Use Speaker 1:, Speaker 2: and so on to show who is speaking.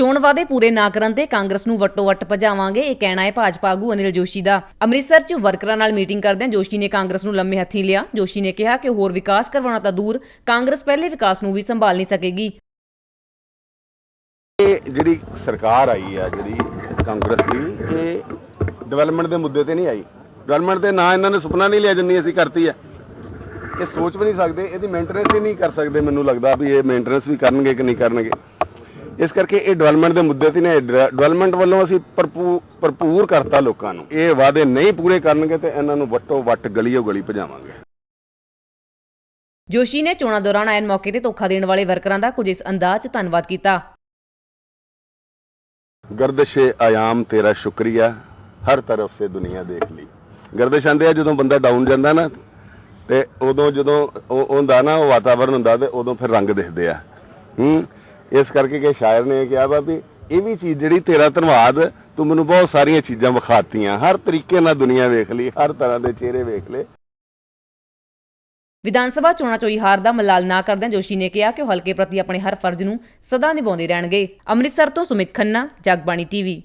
Speaker 1: ਚੋਣ ਵਾਅਦੇ ਪੂਰੇ ਨਾ ਕਰਨ ਤੇ ਕਾਂਗਰਸ ਨੂੰ ਵੱਟੋ ਵੱਟ ਭਜਾਵਾਂਗੇ, ਇਹ ਕਹਿਣਾ ਹੈ ਭਾਜਪਾ ਆਗੂ ਅਨਿਲ ਜੋਸ਼ੀ ਦਾ। ਅੰਮ੍ਰਿਤਸਰ 'ਚ ਵਰਕਰਾਂ ਨਾਲ ਮੀਟਿੰਗ ਕਰਦਿਆਂ ਜੋਸ਼ੀ ਨੇ ਕਾਂਗਰਸ ਨੂੰ ਲੰਮੇ ਹੱਥੀਂ ਲਿਆ। ਜੋਸ਼ੀ ਨੇ ਕਿਹਾ ਕਿ ਹੋਰ ਵਿਕਾਸ ਕਰਵਾਉਣਾ ਤਾਂ ਦੂਰ, ਕਾਂਗਰਸ ਪਹਿਲੇ ਵਿਕਾਸ ਨੂੰ ਵੀ ਸੰਭਾਲ ਨਹੀਂ ਸਕੇਗੀ।
Speaker 2: ਇਹ ਜਿਹੜੀ ਸਰਕਾਰ ਆਈ ਆ, ਜਿਹੜੀ ਕਾਂਗਰਸ ਦੀ, ਇਹ ਡਿਵੈਲਪਮੈਂਟ ਦੇ ਮੁੱਦੇ ਤੇ ਨਹੀਂ ਆਈ। ਡਿਵੈਲਪਮੈਂਟ ਦੇ ਨਾਂ ਇਹਨਾਂ ਨੇ ਸੁਪਨਾ ਨਹੀਂ ਲਿਆ ਜਿੰਨੀ ਅਸੀਂ ਕਰਤੀ ਆ। ਇਹ ਸੋਚ ਵੀ ਨਹੀਂ ਸਕਦੇ, ਇਹਦੀ ਮੇਨਟੇਨੈਂਸ ਹੀ ਨਹੀਂ ਕਰ ਸਕਦੇ, ਮੈਨੂੰ ਲੱਗਦਾ ਵੀ ਇਹ ਮੇਨਟੇਨੈਂਸ ਵੀ ਕਰਨਗੇ ਕਿ ਨਹੀਂ ਕਰਨਗੇ। ਇਸ ਕਰਕੇ ਇਹ ਡਿਵੈਲਪਮੈਂਟ ਦੇ ਮੁੱਦੇ ਤੇ ਨੇ ਡਿਵੈਲਪਮੈਂਟ ਵੱਲੋਂ ਅਸੀਂ ਭਰਪੂ- ਭਰਪੂਰ ਕਰਤਾ ਲੋਕਾਂ ਨੂੰ। ਇਹ ਵਾਅਦੇ ਨਹੀਂ ਪੂਰੇ ਕਰਨਗੇ ਤੇ ਇਹਨਾਂ ਨੂੰ ਵੱਟੋ ਵੱਟ ਗਲੀਓ ਗਲੀ ਭਜਾਵਾਂਗੇ।
Speaker 1: ਜੋਸ਼ੀ ਨੇ ਚੋਣਾਂ ਦੌਰਾਨ ਐਨ ਮੌਕੇ ਤੇ ਧੋਖਾ ਦੇਣ ਵਾਲੇ ਵਰਕਰਾਂ ਦਾ ਕੁਝ ਇਸ ਅੰਦਾਜ਼ 'ਚ ਧੰਨਵਾਦ ਕੀਤਾ।
Speaker 2: ਗਰਦਸ਼ੇ ਆਯਾਮ ਤੇਰਾ ਸ਼ੁਕਰੀਆ ਹਰ ਤਰਫ ਸੇ ਦੁਨੀਆ ਦੇਖ ਲਈ। ਗਰਦਸ਼ ਆਂਦੇ ਆ ਜਦੋਂ ਬੰਦਾ ਡਾਊਨ ਜਾਂਦਾ ਨਾ ਤੇ ਉਦੋਂ ਜਦੋਂ ਉਹ ਉਹ ਹੁੰਦਾ ਨਾ ਉਹ ਵਾਤਾਵਰਨ ਹੁੰਦਾ ਤੇ ਉਦੋਂ ਫਿਰ ਰੰਗ ਦਿਖਦੇ ਆ। ਹੂੰ ਇਸ ਕਰਕੇ ਕਿ ਸ਼ਾਇਰ ਨੇ ਕਿਹਾ ਵਾ ਵੀ ਇਹ ਵੀ ਚੀਜ਼ ਜਿਹੜੀ ਤੇਰਾ ਧੰਨਵਾਦ, ਤੂੰ ਮੈਨੂੰ ਬਹੁਤ ਸਾਰੀਆਂ ਚੀਜ਼ਾਂ ਵਿਖਾਤੀਆਂ। ਹਰ ਤਰੀਕੇ ਨਾਲ ਦੁਨੀਆ ਵੇਖ ਲਈ, ਹਰ ਤਰ੍ਹਾਂ ਦੇ ਚਿਹਰੇ ਵੇਖ ਲਏ।
Speaker 1: ਵਿਧਾਨ ਸਭਾ ਚੋਣਾਂ 'ਚੋਂ ਹੀ ਹਾਰ ਦਾ ਮਲਾਲ ਨਾ ਕਰਦਿਆਂ ਜੋਸ਼ੀ ਨੇ ਕਿਹਾ ਕਿ ਉਹ ਹਲਕੇ ਪ੍ਰਤੀ ਆਪਣੇ ਹਰ ਫਰਜ਼ ਨੂੰ ਸਦਾ ਨਿਭਾਉਂਦੇ ਰਹਿਣਗੇ। ਅੰਮ੍ਰਿਤਸਰ ਤੋਂ ਸੁਮਿਤ ਖੰਨਾ, ਜਗਬਾਣੀ ਟੀਵੀ।